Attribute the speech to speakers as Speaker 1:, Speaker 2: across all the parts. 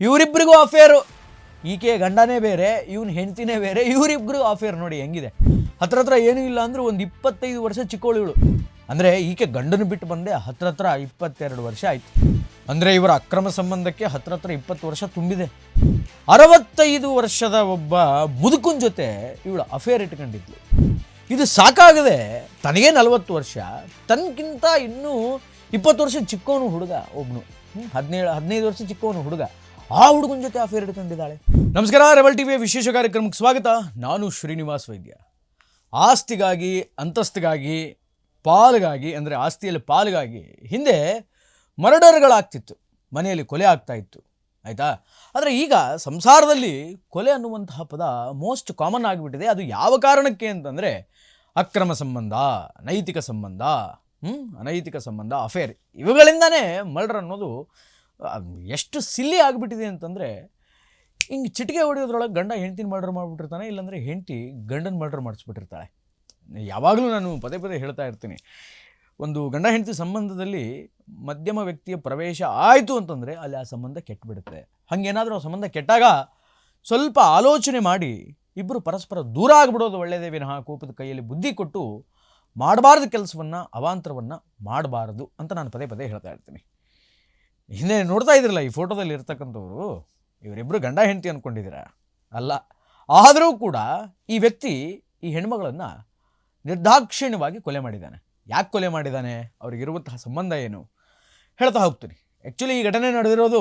Speaker 1: ಇವರಿಬ್ಬರಿಗೂ affair ಈಕೆ ಗಂಡನೇ ಬೇರೆ ಇವನ್ ಹೆಂಡ್ತಿನೇ ಬೇರೆ ಇವರಿಬ್ಬರಿಗೂ ಅಫೇರ್ ನೋಡಿ ಹೆಂಗಿದೆ. ಹತ್ರ ಹತ್ರ ಏನೂ ಇಲ್ಲ ಅಂದ್ರೆ ಒಂದು ಇಪ್ಪತ್ತೈದು ವರ್ಷ ಚಿಕ್ಕೋಳು ಅಂದ್ರೆ ಈಕೆ ಗಂಡನ ಬಿಟ್ಟು ಬಂದೆ ಹತ್ರ ಹತ್ರ ಇಪ್ಪತ್ತೆರಡು ವರ್ಷ ಆಯ್ತು. ಅಂದರೆ ಇವರ ಅಕ್ರಮ ಸಂಬಂಧಕ್ಕೆ ಹತ್ರ ಹತ್ರ ಇಪ್ಪತ್ತು ವರ್ಷ ತುಂಬಿದೆ. ಅರವತ್ತೈದು ವರ್ಷದ ಒಬ್ಬ ಮುದುಕನ ಜೊತೆ ಇವಳು ಅಫೇರ್ ಇಟ್ಕೊಂಡಿದ್ಲು. ಇದು ಸಾಕಾಗದೆ ತನಗೇ ನಲವತ್ತು ವರ್ಷ ತನಗಿಂತ ಇನ್ನೂ ಇಪ್ಪತ್ತು ವರ್ಷ ಚಿಕ್ಕವನು ಹುಡುಗ ಹ್ಮ್, ಹದಿನೇಳು ಹದಿನೈದು ವರ್ಷ ಚಿಕ್ಕವನು ಹುಡುಗ. ಆ ಹುಡುಗನ ಜೊತೆ ಅಫೇರ್ ಇಟ್ಕೊಂಡಿದ್ದಾಳೆ. ನಮಸ್ಕಾರ, ರೆಬಲ್ ಟಿವಿಯ ವಿಶೇಷ ಕಾರ್ಯಕ್ರಮಕ್ಕೆ ಸ್ವಾಗತ. ನಾನು ಶ್ರೀನಿವಾಸ್ ವೈದ್ಯ. ಆಸ್ತಿಗಾಗಿ, ಅಂತಸ್ತಿಗಾಗಿ, ಪಾಲ್ಗಾಗಿ, ಅಂದರೆ ಆಸ್ತಿಯಲ್ಲಿ ಪಾಲ್ಗಾಗಿ ಹಿಂದೆ ಮರ್ಡರ್ಗಳಾಗ್ತಿತ್ತು. ಮನೆಯಲ್ಲಿ ಕೊಲೆ ಆಗ್ತಾ ಇತ್ತು. ಆಯಿತಾ? ಆದರೆ ಈಗ ಸಂಸಾರದಲ್ಲಿ ಕೊಲೆ ಅನ್ನುವಂತಹ ಪದ ಮೋಸ್ಟ್ ಕಾಮನ್ ಆಗಿಬಿಟ್ಟಿದೆ. ಅದು ಯಾವ ಕಾರಣಕ್ಕೆ ಅಂತಂದರೆ ಅಕ್ರಮ ಸಂಬಂಧ, ನೈತಿಕ ಸಂಬಂಧ? ಅನೈತಿಕ ಸಂಬಂಧ ಅಫೇರ್ ಇವುಗಳಿಂದನೇ ಮರ್ಡರ್ ಅನ್ನೋದು ಎಷ್ಟು ಸಿಲ್ಲಿ ಆಗಿಬಿಟ್ಟಿದೆ ಅಂತಂದರೆ, ಹಿಂಗೆ ಚಿಟಿಕೆ ಹೊಡೆಯೋದ್ರೊಳಗೆ ಗಂಡ ಹೆಂಡ್ತಿನ ಮರ್ಡರ್ ಮಾಡಿಬಿಟ್ಟಿರ್ತಾನೆ, ಇಲ್ಲಾಂದರೆ ಹೆಂಡತಿ ಗಂಡನ ಮರ್ಡರ್ ಮಾಡಿಸ್ಬಿಟ್ಟಿರ್ತಾಳೆ. ಯಾವಾಗಲೂ ನಾನು ಪದೇ ಪದೇ ಹೇಳ್ತಾ ಇರ್ತೀನಿ. ಒಂದು ಗಂಡ ಹೆಂಡತಿ ಸಂಬಂಧದಲ್ಲಿ ಮಧ್ಯಮ ವ್ಯಕ್ತಿಯ ಪ್ರವೇಶ ಆಯಿತು ಅಂತಂದರೆ ಅಲ್ಲಿ ಆ ಸಂಬಂಧ ಕೆಟ್ಟಬಿಡುತ್ತೆ ಹಾಗೇನಾದರೂ ಆ ಸಂಬಂಧ ಕೆಟ್ಟಾಗ ಸ್ವಲ್ಪ ಆಲೋಚನೆ ಮಾಡಿ ಇಬ್ಬರು ಪರಸ್ಪರ ದೂರ ಆಗಿಬಿಡೋದು ಒಳ್ಳೆಯದೇ ವಿನಃ, ಕೋಪದ ಕೈಯಲ್ಲಿ ಬುದ್ಧಿ ಕೊಟ್ಟು ಮಾಡಬಾರ್ದು ಕೆಲಸವನ್ನು, ಅವಾಂತರವನ್ನು ಮಾಡಬಾರದು ಅಂತ ನಾನು ಪದೇ ಪದೇ ಹೇಳ್ತಾ ಇರ್ತೀನಿ. ಹಿಂದೆ ನೋಡ್ತಾ ಇದ್ರಲ್ಲ ಈ ಫೋಟೋದಲ್ಲಿ ಇರ್ತಕ್ಕಂಥವ್ರು ಇವರಿಬ್ಬರು ಗಂಡ ಹೆಂಡತಿ ಅಂದ್ಕೊಂಡಿದ್ದೀರಾ ಅಲ್ಲ, ಆದರೂ ಕೂಡ ಈ ವ್ಯಕ್ತಿ ಈ ಹೆಣ್ಮಗಳನ್ನು ನಿರ್ದಾಕ್ಷಿಣ್ಯವಾಗಿ ಕೊಲೆ ಮಾಡಿದ್ದಾನೆ. ಯಾಕೆ ಕೊಲೆ ಮಾಡಿದ್ದಾನೆ? ಅವ್ರಿಗಿರುವಂತಹ ಸಂಬಂಧ ಏನು? ಹೇಳ್ತಾ ಹೋಗ್ತೀನಿ. ಆ್ಯಕ್ಚುಲಿ ಈ ಘಟನೆ ನಡೆದಿರೋದು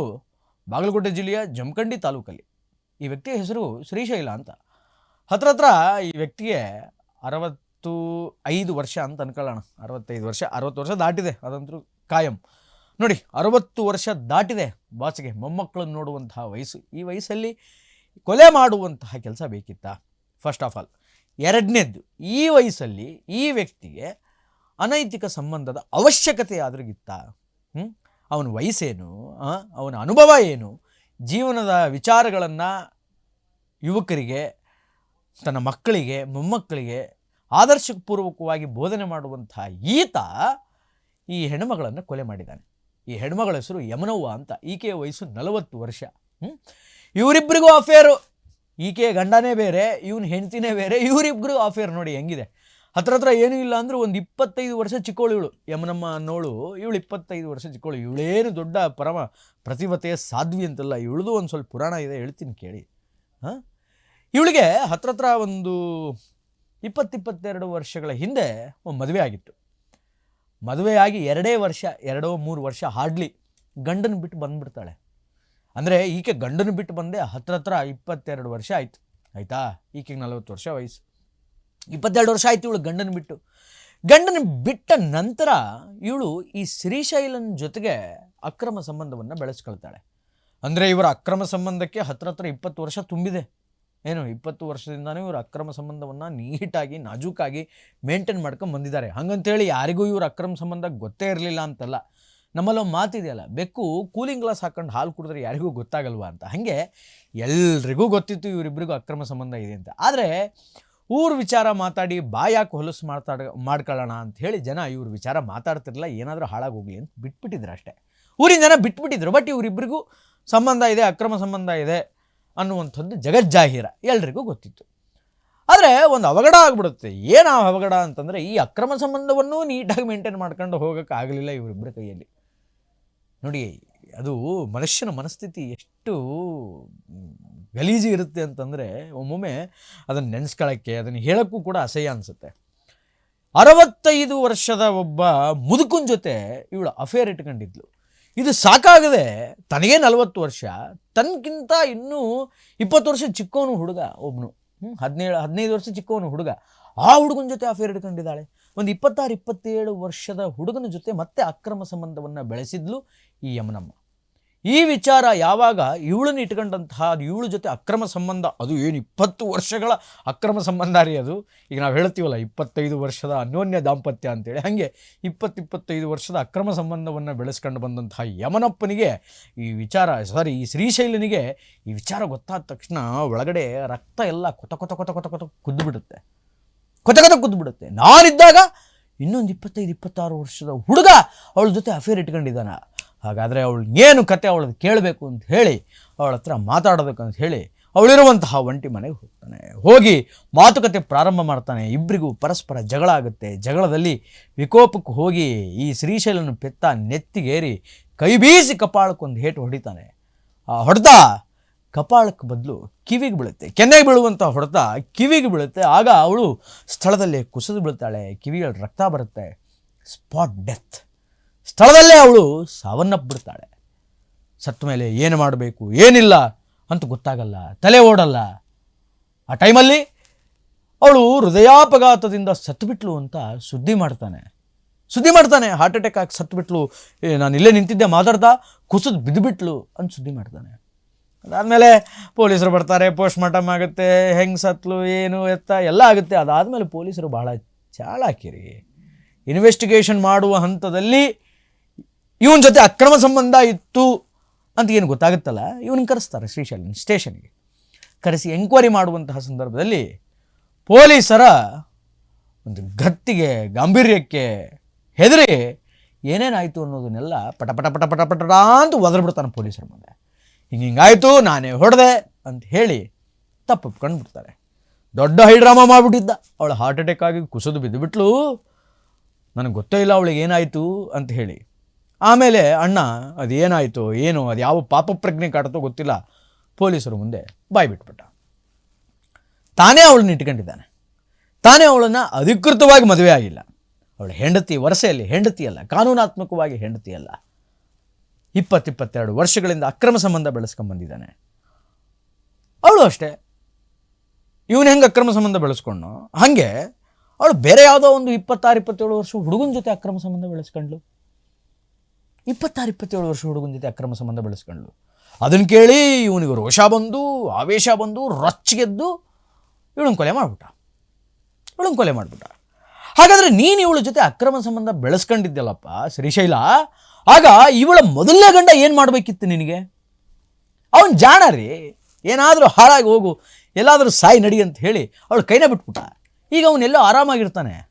Speaker 1: ಬಾಗಲಕೋಟೆ ಜಿಲ್ಲೆಯ ಜಮಖಂಡಿ ತಾಲೂಕಲ್ಲಿ. ಈ ವ್ಯಕ್ತಿಯ ಹೆಸರು ಶ್ರೀಶೈಲ ಅಂತ. ಹತ್ರ ಹತ್ರ ಈ ವ್ಯಕ್ತಿಗೆ ಅರವತ್ತು ಐದು ವರ್ಷ ಅಂತ ಅನ್ಕೊಳ್ಳೋಣ. ಅರವತ್ತೈದು ವರ್ಷ, ಅರವತ್ತು ವರ್ಷ ದಾಟಿದೆ. ಅದಂತೂ ಕಾಯಂ. ನೋಡಿ, ಅರವತ್ತು ವರ್ಷ ದಾಟಿದೆ ಬಾಸಿಗೆ ಮೊಮ್ಮಕ್ಕಳನ್ನು ನೋಡುವಂತಹ ವಯಸ್ಸು. ಈ ವಯಸ್ಸಲ್ಲಿ ಕೊಲೆ ಮಾಡುವಂತಹ ಕೆಲಸ ಬೇಕಿತ್ತಾ? ಫಸ್ಟ್ ಆಫ್ ಆಲ್ ಎರಡನೇದ್ದು, ಈ ವಯಸ್ಸಲ್ಲಿ ಈ ವ್ಯಕ್ತಿಗೆ ಅನೈತಿಕ ಸಂಬಂಧದ ಅವಶ್ಯಕತೆ ಆದ್ರಿಗಿತ್ತ? ಅವನ ವಯಸ್ಸೇನು? ಅವನ ಅನುಭವ ಏನು? ಜೀವನದ ವಿಚಾರಗಳನ್ನು ಯುವಕರಿಗೆ, ತನ್ನ ಮಕ್ಕಳಿಗೆ, ಮೊಮ್ಮಕ್ಕಳಿಗೆ ಆದರ್ಶಪೂರ್ವಕವಾಗಿ ಬೋಧನೆ ಮಾಡುವಂತಹ ಈತ ಈ ಹೆಣ್ಣುಮಗಳನ್ನು ಕೊಲೆ ಮಾಡಿದ್ದಾನೆ. ಈ ಹೆಣ್ಮಗಳ ಹೆಸರು ಯಮನವ್ವ ಅಂತ. ಈಕೆಯ ವಯಸ್ಸು ನಲವತ್ತು ವರ್ಷ. ಹ್ಞೂ ಇವರಿಬ್ಬರಿಗೂ ಅಫೇರು ಈಕೆಯ ಗಂಡನೇ ಬೇರೆ, ಇವನ ಹೆಂಡ್ತಿನೇ ಬೇರೆ ಇವರಿಬ್ಬರಿಗೂ ಅಫೇರ್ ನೋಡಿ ಹೆಂಗಿದೆ. ಹತ್ರ ಹತ್ರ ಏನೂ ಇಲ್ಲ ಅಂದ್ರೆ ಒಂದು ಇಪ್ಪತ್ತೈದು ವರ್ಷ ಚಿಕ್ಕೋಳು ಇವಳು. ಯಮನಮ್ಮ ಅನ್ನೋಳು, ಇವಳು ಇಪ್ಪತ್ತೈದು ವರ್ಷ ಚಿಕ್ಕೋಳು. ಇವಳೇನು ದೊಡ್ಡ ಪರಮ ಪ್ರತಿಭತೆಯ ಸಾಧ್ವಿ ಅಂತಲ್ಲ ಇವಳದು ಒಂದು ಸ್ವಲ್ಪ ಪುರಾಣ ಇದೆ, ಹೇಳ್ತೀನಿ ಕೇಳಿ. ಹಾಂ? ಇವಳಿಗೆ ಹತ್ರ ಹತ್ರ ಒಂದು ಇಪ್ಪತ್ತಿಪ್ಪತ್ತೆರಡು ವರ್ಷಗಳ ಹಿಂದೆ ಒಂದು ಮದುವೆ ಆಗಿತ್ತು. ಮದುವೆಯಾಗಿ ಎರಡೇ ವರ್ಷ, ಎರಡೋ ಮೂರು ವರ್ಷ ಹಾರ್ಡ್ಲಿ ಗಂಡನ ಬಿಟ್ಟು ಬಂದುಬಿಡ್ತಾಳೆ. ಅಂದರೆ ಈಕೆ ಗಂಡನ ಬಿಟ್ಟು ಬಂದೆ ಹತ್ರ ಹತ್ರ ಇಪ್ಪತ್ತೆರಡು ವರ್ಷ ಆಯಿತು. ಆಯಿತಾ? ಈಕೆಗೆ ನಲವತ್ತು ವರ್ಷ ವಯಸ್ಸು. ಇಪ್ಪತ್ತೆರಡು ವರ್ಷ ಆಯ್ತು ಇವಳು ಗಂಡನ ಬಿಟ್ಟು. ಗಂಡನ ಬಿಟ್ಟ ನಂತರ ಇವಳು ಈ ಶ್ರೀಶೈಲನ್ ಜೊತೆಗೆ ಅಕ್ರಮ ಸಂಬಂಧವನ್ನು ಬೆಳೆಸ್ಕೊಳ್ತಾಳೆ. ಅಂದರೆ ಇವರ ಅಕ್ರಮ ಸಂಬಂಧಕ್ಕೆ ಹತ್ರ ಹತ್ರ ಇಪ್ಪತ್ತು ವರ್ಷ ತುಂಬಿದೆ. ಏನು, ಇಪ್ಪತ್ತು ವರ್ಷದಿಂದನೇ ಇವರು ಅಕ್ರಮ ಸಂಬಂಧವನ್ನು ನೀಟಾಗಿ, ನಾಜೂಕಾಗಿ ಮೇಂಟೈನ್ ಮಾಡ್ಕೊಂಡು ಬಂದಿದ್ದಾರೆ. ಹಂಗಂತೇಳಿ ಯಾರಿಗೂ ಇವ್ರ ಅಕ್ರಮ ಸಂಬಂಧ ಗೊತ್ತೇ ಇರಲಿಲ್ಲ ಅಂತಲ್ಲ. ನಮ್ಮಲ್ಲಿ ಮಾತಿದೆಯಲ್ಲ ಬೆಕ್ಕು ಕೂಲಿಂಗ್ ಗ್ಲಾಸ್ ಹಾಕೊಂಡು ಹಾಲು ಕುಡಿದ್ರೆ ಯಾರಿಗೂ ಗೊತ್ತಾಗಲ್ವಾ ಅಂತ. ಹಾಗೆ ಎಲ್ರಿಗೂ ಗೊತ್ತಿತ್ತು ಇವರಿಬ್ಬರಿಗೂ ಅಕ್ರಮ ಸಂಬಂಧ ಇದೆ ಅಂತ. ಆದರೆ ಊರು ವಿಚಾರ ಮಾತಾಡಿ ಬಾಯಾಕೆ ಹೊಲಸು ಮಾತಾಡ ಮಾಡ್ಕೊಳ್ಳೋಣ ಅಂತ ಹೇಳಿ ಜನ ಇವ್ರ ವಿಚಾರ ಮಾತಾಡ್ತಿರಲಿಲ್ಲ, ಏನಾದರೂ ಹಾಳಾಗೋಗ್ಲಿ ಅಂತ ಬಿಟ್ಬಿಟ್ಟಿದ್ರು ಅಷ್ಟೇ. ಊರಿನ ಜನ ಬಿಟ್ಬಿಟ್ಟಿದ್ರು, ಬಟ್ ಇವರಿಬ್ಬರಿಗೂ ಸಂಬಂಧ ಇದೆ, ಅಕ್ರಮ ಸಂಬಂಧ ಇದೆ. ಅನ್ನುವಂಥದ್ದು ಜಗಜ್ಜಾಹೀರ ಎಲ್ರಿಗೂ ಗೊತ್ತಿತ್ತು. ಆದರೆ ಒಂದು ಅವಘಡ ಆಗ್ಬಿಡುತ್ತೆ. ಏನು ಆ ಅವಘಡ ಅಂತಂದರೆ ಈ ಅಕ್ರಮ ಸಂಬಂಧವನ್ನು ನೀಟಾಗಿ ಮೇಂಟೈನ್ ಮಾಡ್ಕೊಂಡು ಹೋಗೋಕ್ಕಾಗಲಿಲ್ಲ ಇವರಿಬ್ಬರ ಕೈಯಲ್ಲಿ. ನೋಡಿ, ಅದು ಮನುಷ್ಯನ ಮನಸ್ಥಿತಿ ಎಷ್ಟು ಗಲೀಜು ಇರುತ್ತೆ ಅಂತಂದರೆ ಒಮ್ಮೊಮ್ಮೆ ಅದನ್ನು ನೆನೆಸ್ಕೊಳ್ಳೋಕ್ಕೆ ಅದನ್ನು ಹೇಳೋಕ್ಕೂ ಕೂಡ ಅಸಹ್ಯ ಅನಿಸುತ್ತೆ. ಅರವತ್ತೈದು ವರ್ಷದ ಒಬ್ಬ ಮುದುಕನ ಜೊತೆ ಇವಳು ಅಫೇರ್ ಇಟ್ಕೊಂಡಿದ್ಲು. ಇದು ಸಾಕಾಗದೆ ತನಗೇ ನಲವತ್ತು ವರ್ಷ ತನಗಿಂತ ಇನ್ನೂ ಇಪ್ಪತ್ತು ವರ್ಷ ಚಿಕ್ಕವನು ಹುಡುಗ ಒಬ್ಬನು ಹ್ಞೂ ಹದಿನೇಳು, ಹದಿನೈದು ವರ್ಷ ಚಿಕ್ಕವನು ಹುಡುಗ. ಆ ಹುಡುಗನ ಜೊತೆ ಅಫೇರ್ ಇಟ್ಕೊಂಡಿದ್ದಾಳೆ. ಒಂದು ಇಪ್ಪತ್ತಾರು, ಇಪ್ಪತ್ತೇಳು ವರ್ಷದ ಹುಡುಗನ ಜೊತೆ ಮತ್ತೆ ಅಕ್ರಮ ಸಂಬಂಧವನ್ನು ಬೆಳೆಸಿದ್ಲು ಈ ಯಮನಮ್ಮ. ಈ ವಿಚಾರ ಯಾವಾಗ ಇವಳನ್ನ ಇಟ್ಕೊಂಡಂತಹ ಇವಳ ಜೊತೆ ಅಕ್ರಮ ಸಂಬಂಧ, ಅದು ಏನು ಇಪ್ಪತ್ತು ವರ್ಷಗಳ ಅಕ್ರಮ ಸಂಬಂಧ ರೀ ಅದು. ಈಗ ನಾವು ಹೇಳ್ತೀವಲ್ಲ, ಇಪ್ಪತ್ತೈದು ವರ್ಷದ ಅನ್ಯೋನ್ಯ ದಾಂಪತ್ಯ ಅಂತೇಳಿ. ಹಾಗೆ ಇಪ್ಪತ್ತಿಪ್ಪತ್ತೈದು ವರ್ಷದ ಅಕ್ರಮ ಸಂಬಂಧವನ್ನು ಬೆಳೆಸ್ಕೊಂಡು ಬಂದಂತಹ ಯಮನಪ್ಪನಿಗೆ ಈ ವಿಚಾರ ಸಾರಿ ಈ ಶ್ರೀಶೈಲನಿಗೆ ಈ ವಿಚಾರ ಗೊತ್ತಾದ ತಕ್ಷಣ ಒಳಗಡೆ ರಕ್ತ ಎಲ್ಲ ಕೊತ ಕೊತ ಕೊತ ಕೊತ ಕೊತ ಕುದ್ದು ಬಿಡುತ್ತೆ ಕೊತ ಕೊತ ಕುದ್ದು ನಾನಿದ್ದಾಗ ಇನ್ನೊಂದು ಇಪ್ಪತ್ತೈದು, ಇಪ್ಪತ್ತಾರು ವರ್ಷದ ಹುಡುಗ ಅವಳ ಜೊತೆ ಅಫೇರ್ ಇಟ್ಕೊಂಡಿದ್ದಾನ. ಹಾಗಾದರೆ ಏನು ಕತೆ ಅವಳದು ಕೇಳಬೇಕು ಅಂತ ಹೇಳಿ ಅವಳ ಹತ್ರ ಮಾತಾಡೋದಕ್ಕಂತ ಹೇಳಿ ಅವಳಿರುವಂತಹ ಒಂಟಿ ಮನೆಗೆ ಹೋಗ್ತಾನೆ. ಹೋಗಿ ಮಾತುಕತೆ ಪ್ರಾರಂಭ ಮಾಡ್ತಾನೆ. ಇಬ್ಬರಿಗೂ ಪರಸ್ಪರ ಜಗಳ ಆಗುತ್ತೆ. ಜಗಳದಲ್ಲಿ ವಿಕೋಪಕ್ಕೆ ಹೋಗಿ ಈ ಶ್ರೀಶೈಲನ ಪೆತ್ತ ನೆತ್ತಿಗೇರಿ ಕೈ ಬೀಸಿ ಕಪಾಳಕ್ಕೊಂದು ಹೇಟು ಹೊಡಿತಾನೆ. ಆ ಹೊಡೆತ ಕಪಾಳಕ್ಕೆ ಬದಲು ಕಿವಿಗೆ ಬೀಳುತ್ತೆ. ಕೆನ್ನೆಗೆ ಬೀಳುವಂಥ ಹೊಡೆತ ಕಿವಿಗೆ ಬೀಳುತ್ತೆ. ಆಗ ಅವಳು ಸ್ಥಳದಲ್ಲೇ ಕುಸಿದು ಬೀಳ್ತಾಳೆ. ಕಿವಿಗಳ ರಕ್ತ ಬರುತ್ತೆ. ಸ್ಪಾಟ್ ಡೆತ್ ಸ್ಥಳದಲ್ಲೇ ಅವಳು ಸಾವನ್ನಪ್ಪಿಡ್ತಾಳೆ ಸತ್ತ ಮೇಲೆ ಏನು ಮಾಡಬೇಕು, ಏನಿಲ್ಲ ಅಂತ ಗೊತ್ತಾಗಲ್ಲ, ತಲೆ ಓಡಲ್ಲ. ಆ ಟೈಮಲ್ಲಿ ಅವಳು ಹೃದಯಾಪಘಾತದಿಂದ ಸತ್ತುಬಿಟ್ಲು ಅಂತ ಸುದ್ದಿ ಮಾಡ್ತಾನೆ. ಸುದ್ದಿ ಮಾಡ್ತಾನೆ ಹಾರ್ಟ್ ಅಟ್ಯಾಕ್ ಆಗಿ ಸತ್ತುಬಿಟ್ಲು. ನಾನು ಇಲ್ಲೇ ನಿಂತಿದ್ದೆ, ಮಾತಾಡ್ತಾ ಕುಸಿದು ಬಿದ್ದುಬಿಟ್ಲು ಅಂತ ಸುದ್ದಿ ಮಾಡ್ತಾನೆ. ಅದಾದಮೇಲೆ ಪೊಲೀಸರು ಬರ್ತಾರೆ ಪೋಸ್ಟ್ ಮಾರ್ಟಮ್ ಆಗುತ್ತೆ, ಹೆಂಗೆ ಸತ್ಲು, ಏನು, ಎತ್ತ, ಎಲ್ಲ ಆಗುತ್ತೆ. ಅದಾದಮೇಲೆ ಪೊಲೀಸರು ಬಹಳ ಚಾಳಾಕಿರಿ. ಇನ್ವೆಸ್ಟಿಗೇಷನ್ ಮಾಡುವ ಹಂತದಲ್ಲಿ ಇವನ ಜೊತೆ ಅಕ್ರಮ ಸಂಬಂಧ ಇತ್ತು ಅಂತ ಏನು ಗೊತ್ತಾಗುತ್ತಲ್ಲ? ಇವನಿಗೆ ಕರೆಸ್ತಾರೆ ಶ್ರೀಶೈಲನ್ ಸ್ಟೇಷನ್ಗೆ. ಕರೆಸಿ ಎಂಕ್ವೈರಿ ಮಾಡುವಂತಹ ಸಂದರ್ಭದಲ್ಲಿ ಪೊಲೀಸರ ಒಂದು ಗತ್ತಿಗೆ ಗಾಂಭೀರ್ಯಕ್ಕೆ ಹೆದರಿ ಏನೇನಾಯಿತು ಅನ್ನೋದನ್ನೆಲ್ಲ ಪಟ ಪಟ ಪಟ ಪಟ ಪಟ ಅಂತ ಒದರ್ಬಿಡ್ತಾನೆ ಪೊಲೀಸರ ಮುಂದೆ. ಹಿಂಗೆ ಹಿಂಗಾಯಿತು ನಾನೇ ಹೊಡೆದೆ ಅಂತ ಹೇಳಿ ತಪ್ಪಿಪ್ಕೊಂಡು ಬಿಡ್ತಾರೆ. ದೊಡ್ಡ ಹೈಡ್ರಾಮ ಮಾಡಿಬಿಟ್ಟಿದ್ದ. ಅವಳು ಹಾರ್ಟ್ ಅಟ್ಯಾಕ್ ಆಗಿ ಕುಸಿದು ಬಿದ್ದುಬಿಟ್ಲು. ನನಗೆ ಗೊತ್ತೇ ಇಲ್ಲ ಅವಳಿಗೆ ಏನಾಯಿತು ಅಂತ ಹೇಳಿ ಆಮೇಲೆ ಅಣ್ಣ, ಅದೇನಾಯಿತು, ಏನು, ಅದು ಯಾವ ಪಾಪ ಪ್ರಜ್ಞೆ ಕಾಡ್ತೋ ಗೊತ್ತಿಲ್ಲ. ಪೊಲೀಸರು ಮುಂದೆ ಬಾಯಿ ಬಿಟ್ಬಿಟ್ಟ. ತಾನೇ ಅವಳನ್ನ ಇಟ್ಕೊಂಡಿದ್ದಾನೆ. ತಾನೇ ಅವಳನ್ನು ಅಧಿಕೃತವಾಗಿ ಮದುವೆ ಆಗಿಲ್ಲ. ಅವಳು ಹೆಂಡತಿ ವರಸೆಯಲ್ಲಿ ಹೆಂಡತಿಯಲ್ಲ ಕಾನೂನಾತ್ಮಕವಾಗಿ ಹೆಂಡತಿಯಲ್ಲ ಇಪ್ಪತ್ತಿಪ್ಪತ್ತೆರಡು ವರ್ಷಗಳಿಂದ ಅಕ್ರಮ ಸಂಬಂಧ ಬೆಳೆಸ್ಕೊಂಬಂದಿದ್ದಾನೆ. ಅವಳು ಅಷ್ಟೇ. ಇವನು ಹೆಂಗೆ ಅಕ್ರಮ ಸಂಬಂಧ ಬೆಳೆಸ್ಕೊಂಡು ಹಾಗೆ ಅವಳು ಬೇರೆ ಯಾವುದೋ ಒಂದು ಇಪ್ಪತ್ತಾರು, ಇಪ್ಪತ್ತೇಳು ವರ್ಷ ಹುಡುಗನ ಜೊತೆ ಅಕ್ರಮ ಸಂಬಂಧ ಬೆಳೆಸ್ಕೊಂಡ್ಲು. ಇಪ್ಪತ್ತಾರು, ಇಪ್ಪತ್ತೇಳು ವರ್ಷ ಹುಡುಗನ ಜೊತೆ ಅಕ್ರಮ ಸಂಬಂಧ ಬೆಳೆಸ್ಕೊಂಡ್ಳು ಅದನ್ನು ಕೇಳಿ ಇವನಿಗೆ ರೋಷ ಬಂದು, ಆವೇಶ ಬಂದು ರೊಚ್ಚಿಗೆದ್ದು ಇವಳನ್ನ ಕೊಲೆ ಮಾಡಿಬಿಟ್ಟ. ಇವಳನ್ನ ಕೊಲೆ ಮಾಡಿಬಿಟ್ಟ. ಹಾಗಾದರೆ ನೀನು ಇವಳ ಜೊತೆ ಅಕ್ರಮ ಸಂಬಂಧ ಬೆಳೆಸ್ಕೊಂಡಿದ್ದಲ್ಲಪ್ಪ ಶ್ರೀಶೈಲ? ಆಗ ಇವಳ ಮೊದಲನೇ ಗಂಡ ಏನು ಮಾಡಬೇಕಿತ್ತು ನಿನಗೆ? ಅವನು ಜಾಣ ರೀ. ಏನಾದರೂ ಹಾಳಾಗಿ ಹೋಗು, ಎಲ್ಲಾದರೂ ಸಾಯಿ ನಡಿ ಅಂತ ಹೇಳಿ ಅವಳು ಕೈನ ಬಿಟ್ಬಿಟ್ಟ. ಈಗ ಅವನೆಲ್ಲೋ ಆರಾಮಾಗಿರ್ತಾನೆ.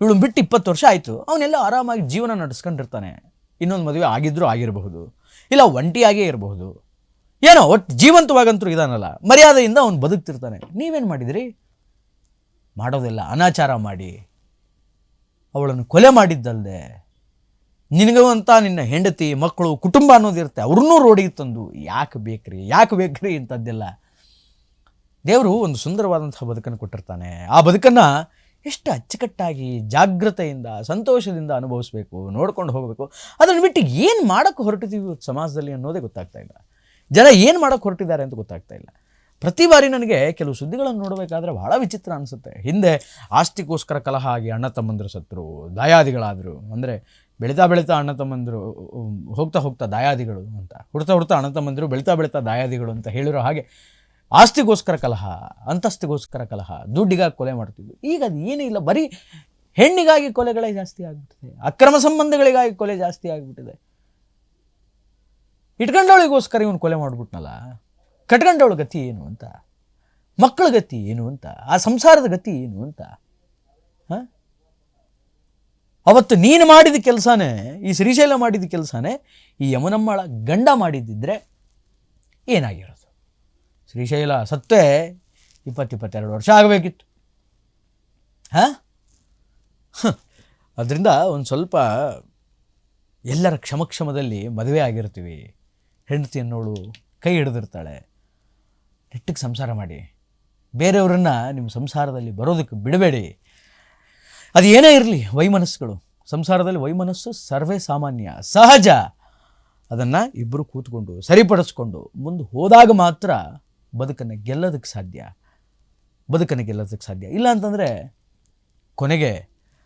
Speaker 1: ಇವಳು ಬಿಟ್ಟು ಇಪ್ಪತ್ತು ವರ್ಷ ಆಯಿತು, ಅವನೆಲ್ಲ ಆರಾಮಾಗಿ ಜೀವನ ನಡೆಸ್ಕೊಂಡಿರ್ತಾನೆ. ಇನ್ನೊಂದು ಮದುವೆ ಆಗಿದ್ದರೂ ಆಗಿರಬಹುದು, ಇಲ್ಲ ಒಂಟಿಯಾಗೇ ಇರಬಹುದು. ಏನೋ ಒಟ್ಟು ಜೀವಂತವಾಗಂತೂ ಇದಾನಲ್ಲ, ಮರ್ಯಾದೆಯಿಂದ ಅವನು ಬದುಕ್ತಿರ್ತಾನೆ. ನೀವೇನು ಮಾಡಿದಿರಿ? ಮಾಡೋದಿಲ್ಲ, ಅನಾಚಾರ ಮಾಡಿ. ಅವಳನ್ನು ಕೊಲೆ ಮಾಡಿದ್ದಲ್ಲದೆ ನಿನಗೂ ಅಂತ ನಿನ್ನ ಹೆಂಡತಿ, ಮಕ್ಕಳು, ಕುಟುಂಬ ಅನ್ನೋದಿರುತ್ತೆ ಅವ್ರನ್ನೂ ರೋಡಿಗೆ ತಂದು, ಯಾಕೆ ಬೇಕ್ರಿ ಯಾಕೆ ಬೇಕ್ರಿ ಇಂಥದ್ದೆಲ್ಲ ದೇವರು ಒಂದು ಸುಂದರವಾದಂಥ ಬದುಕನ್ನು ಕೊಟ್ಟಿರ್ತಾನೆ. ಆ ಬದುಕನ್ನು ಎಷ್ಟು ಅಚ್ಚುಕಟ್ಟಾಗಿ ಜಾಗ್ರತೆಯಿಂದ, ಸಂತೋಷದಿಂದ ಅನುಭವಿಸ್ಬೇಕು, ನೋಡ್ಕೊಂಡು ಹೋಗಬೇಕು. ಅದನ್ನು ಬಿಟ್ಟು ಏನು ಮಾಡೋಕ್ಕೆ ಹೊರಟಿದ್ದೀವಿ ಸಮಾಜದಲ್ಲಿ ಅನ್ನೋದೇ ಗೊತ್ತಾಗ್ತಾ ಇಲ್ಲ. ಜನ ಏನು ಮಾಡೋಕ್ಕೆ ಹೊರಟಿದ್ದಾರೆ ಅಂತ ಗೊತ್ತಾಗ್ತಾ ಇಲ್ಲ. ಪ್ರತಿ ಬಾರಿ ನನಗೆ ಕೆಲವು ಸುದ್ದಿಗಳನ್ನು ನೋಡಬೇಕಾದ್ರೆ ಭಾಳ ವಿಚಿತ್ರ ಅನಿಸುತ್ತೆ. ಹಿಂದೆ ಆಸ್ತಿಗೋಸ್ಕರ ಕಲಹ ಆಗಿ ಅಣ್ಣ ತಮ್ಮಂದರು ಸತ್ರು, ದಾಯಾದಿಗಳಾದರು, ಅಂದರೆ ಬೆಳೀತಾ ಬೆಳೀತಾ ಅಣ್ಣ ತಮ್ಮಂದರು, ಹೋಗ್ತಾ ಹೋಗ್ತಾ ದಾಯಾದಿಗಳು ಅಂತ. ಹುಡ್ತಾ ಹುಡ್ತಾ ಅಣ್ಣ ತಮ್ಮಂದರು ಬೆಳೀತಾ ಬೆಳೀತಾ ದಾಯಾದಿಗಳು ಅಂತ ಹೇಳಿರೋ ಹಾಗೆ ಆಸ್ತಿಗೋಸ್ಕರ ಕಲಹ, ಅಂತಸ್ತಿಗೋಸ್ಕರ ಕಲಹ, ದುಡ್ಡಿಗಾಗಿ ಕೊಲೆ ಮಾಡ್ತಿದ್ವಿ. ಈಗ ಅದು ಏನೂ ಇಲ್ಲ. ಬರೀ ಹೆಣ್ಣಿಗಾಗಿ ಕೊಲೆಗಳೇ ಜಾಸ್ತಿ ಆಗಿಬಿಟ್ಟಿದೆ. ಅಕ್ರಮ ಸಂಬಂಧಗಳಿಗಾಗಿ ಕೊಲೆ ಜಾಸ್ತಿ ಆಗಿಬಿಟ್ಟಿದೆ. ಇಟ್ಕೊಂಡವಳಿಗೋಸ್ಕರ ಇವನು ಕೊಲೆ ಮಾಡಿಬಿಟ್ನಲ್ಲ? ಕಟ್ಕೊಂಡವಳ ಗತಿ ಏನು ಅಂತ? ಮಕ್ಕಳ ಗತಿ ಏನು ಅಂತ? ಆ ಸಂಸಾರದ ಗತಿ ಏನು ಅಂತ? ಹಾಂ? ಅವತ್ತು ನೀನು ಮಾಡಿದ ಕೆಲಸನೇ, ಈ ಶ್ರೀಶೈಲ ಮಾಡಿದ ಕೆಲಸನೇ, ಈ ಯಮನಮ್ಮಳ ಗಂಡ ಮಾಡಿದ್ದಿದ್ರೆ ಏನಾಗಿರೋದು? ಶ್ರೀಶೈಲ ಸತ್ತೇ ಇಪ್ಪತ್ತಿಪ್ಪತ್ತೆರಡು ವರ್ಷ ಆಗಬೇಕಿತ್ತು. ಹಾಂ? ಅದರಿಂದ ಒಂದು ಸ್ವಲ್ಪ ಎಲ್ಲರ ಕ್ಷಮಕ್ಷಮದಲ್ಲಿ ಮದುವೆ ಆಗಿರ್ತೀವಿ. ಹೆಂಡತಿ ಅನ್ನೋಳು ಕೈ ಹಿಡಿದಿರ್ತಾಳೆ. ನೆಟ್ಟಿಗೆ ಸಂಸಾರ ಮಾಡಿ. ಬೇರೆಯವರನ್ನು ನಿಮ್ಮ ಸಂಸಾರದಲ್ಲಿ ಬರೋದಕ್ಕೆ ಬಿಡಬೇಡಿ. ಅದು ಏನೇ ಇರಲಿ, ವೈಮನಸ್ಸುಗಳು. ಸಂಸಾರದಲ್ಲಿ ವೈಮನಸ್ಸು ಸರ್ವೇ ಸಾಮಾನ್ಯ, ಸಹಜ. ಅದನ್ನು ಇಬ್ಬರು ಕೂತ್ಕೊಂಡು, ಸರಿಪಡಿಸ್ಕೊಂಡು, ಮುಂದೆ ಹೋದಾಗ ಮಾತ್ರ ಬದುಕನ್ನು ಗೆಲ್ಲೋದಕ್ಕೆ ಸಾಧ್ಯ? ಬದುಕನ್ನು ಗೆಲ್ಲೋದಕ್ಕೆ ಸಾಧ್ಯ? ಇಲ್ಲ ಅಂತಂದರೆ ಕೊನೆಗೆ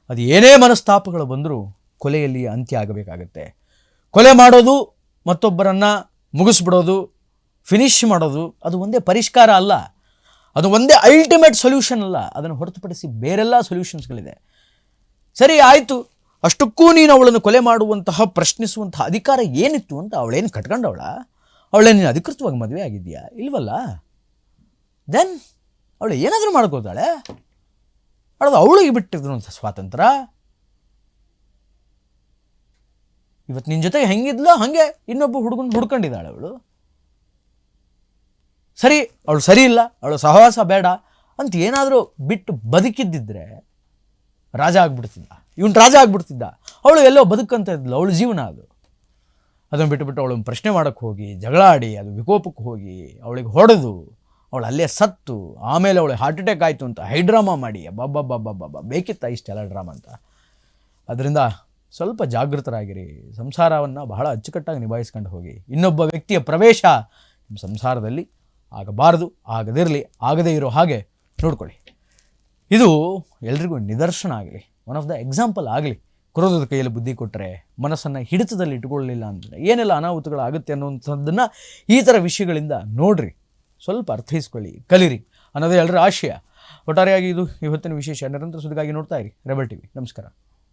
Speaker 1: ಅದು ಏನೇ ಮನಸ್ತಾಪಗಳು ಬಂದರೂ ಕೊಲೆಯಲ್ಲಿ ಅಂತ್ಯ ಆಗಬೇಕಾಗತ್ತೆ. ಕೊಲೆ ಮಾಡೋದು ಮತ್ತೊಬ್ಬರನ್ನು ಮುಗಿಸ್ಬಿಡೋದು ಫಿನಿಶ್ ಮಾಡೋದು, ಅದು ಒಂದೇ ಪರಿಷ್ಕಾರ ಅಲ್ಲ. ಅದು ಒಂದೇ ಅಲ್ಟಿಮೇಟ್ ಸೊಲ್ಯೂಷನ್ ಅಲ್ಲ. ಅದನ್ನು ಹೊರತುಪಡಿಸಿ ಬೇರೆಲ್ಲ ಸೊಲ್ಯೂಷನ್ಸ್ಗಳಿದೆ ಸರಿ, ಆಯಿತು. ಅಷ್ಟಕ್ಕೂ ನೀನು ಅವಳನ್ನು ಕೊಲೆ ಮಾಡುವಂತಹ, ಪ್ರಶ್ನಿಸುವಂತಹ ಅಧಿಕಾರ ಏನಿತ್ತು ಅಂತ ಅವಳೇನು ಕಟ್ಕೊಂಡವಳ? ಅವಳೇ ನೀನು ಅಧಿಕೃತವಾಗಿ ಮದುವೆ ಆಗಿದೆಯಾ ಇಲ್ವಲ್ಲ? ದೆನ್ ಅವಳು ಏನಾದರೂ ಮಾಡ್ಕೋತಾಳೆ ಅವಳದು ಅವಳಿಗೆ ಬಿಟ್ಟಿದ್ರು ಅಂತ ಸ್ವಾತಂತ್ರ್ಯ ಇವತ್ತು ನಿನ್ನ ಜೊತೆಗೆ ಹೆಂಗಿದ್ಲೋ ಹಾಗೆ ಇನ್ನೊಬ್ಬ ಹುಡುಗನ ಹುಡ್ಕೊಂಡಿದ್ದಾಳೆ ಅವಳು. ಸರಿ ಅವಳು ಸರಿ ಇಲ್ಲ, ಅವಳು ಸಹವಾಸ ಬೇಡ ಅಂತ ಏನಾದರೂ ಬಿಟ್ಟು ಬದುಕಿದ್ದಿದ್ರೆ ರಾಜ ಆಗ್ಬಿಡ್ತಿದ್ದ. ಇವನು ರಾಜ ಆಗ್ಬಿಡ್ತಿದ್ದ. ಅವಳು ಎಲ್ಲೋ ಬದುಕಂತ ಇದ್ಲು, ಅವಳು ಜೀವನ ಅದು. ಅದನ್ನು ಬಿಟ್ಟುಬಿಟ್ಟು ಅವಳನ್ನು ಪ್ರಶ್ನೆ ಮಾಡೋಕ್ಕೆ ಹೋಗಿ, ಜಗಳಾಡಿ, ಅದು ವಿಕೋಪಕ್ಕೆ ಹೋಗಿ ಅವಳಿಗೆ ಹೊಡೆದು, ಅವಳು ಅಲ್ಲೇ ಸತ್ತು, ಆಮೇಲೆ ಅವಳಿಗೆ ಹಾರ್ಟ್ ಅಟ್ಯಾಕ್ ಆಯಿತು ಅಂತ ಹೈಡ್ರಾಮಾ ಮಾಡಿ, ಅಬ್ಬಬ್ಬಬ್ಬಬ್ಬಬ್ಬ, ಬೇಕಿತ್ತ ಇಷ್ಟೆಲ್ಲ ಡ್ರಾಮಾ ಅಂತ. ಅದರಿಂದ ಸ್ವಲ್ಪ ಜಾಗೃತರಾಗಿರಿ, ಸಂಸಾರವನ್ನು ಬಹಳ ಅಚ್ಚುಕಟ್ಟಾಗಿ ನಿಭಾಯಿಸ್ಕೊಂಡು ಹೋಗಿ. ಇನ್ನೊಬ್ಬ ವ್ಯಕ್ತಿಯ ಪ್ರವೇಶ ನಿಮ್ಮ ಸಂಸಾರದಲ್ಲಿ ಆಗಬಾರದು, ಆಗದಿರಲಿ, ಆಗದೇ ಇರೋ ಹಾಗೆ ನೋಡ್ಕೊಳ್ಳಿ. ಇದು ಎಲ್ರಿಗೂ ನಿದರ್ಶನ ಆಗಲಿ ಒನ್ ಆಫ್ ದ ಎಕ್ಸಾಂಪಲ್ ಆಗಲಿ. ಕ್ರೋಧದ ಕೈಯಲ್ಲಿ ಬುದ್ಧಿ ಕೊಟ್ಟರೆ ಮನಸ್ಸನ್ನು ಹಿಡಿತದಲ್ಲಿ ಇಟ್ಕೊಳ್ಳಲಿಲ್ಲ ಅಂದರೆ ಏನೆಲ್ಲ ಅನಾಹುತಗಳಾಗುತ್ತೆ ಅನ್ನುವಂಥದ್ದನ್ನು ಈ ಥರ ವಿಷಯಗಳಿಂದ ನೋಡ್ರಿ. ಸ್ವಲ್ಪ ಅರ್ಥೈಸ್ಕೊಳ್ಳಿ, ಕಲಿರಿ ಅನ್ನೋದೇ ಎಲ್ಲರ ಆಶಯ. ಒಟ್ಟಾರೆಯಾಗಿ ಇದು ಇವತ್ತಿನ ವಿಶೇಷ, ನಿರಂತರ ಸುದ್ದಿಗಾಗಿ ನೋಡ್ತಾ ಇರಿ. Rebel TV. ನಮಸ್ಕಾರ.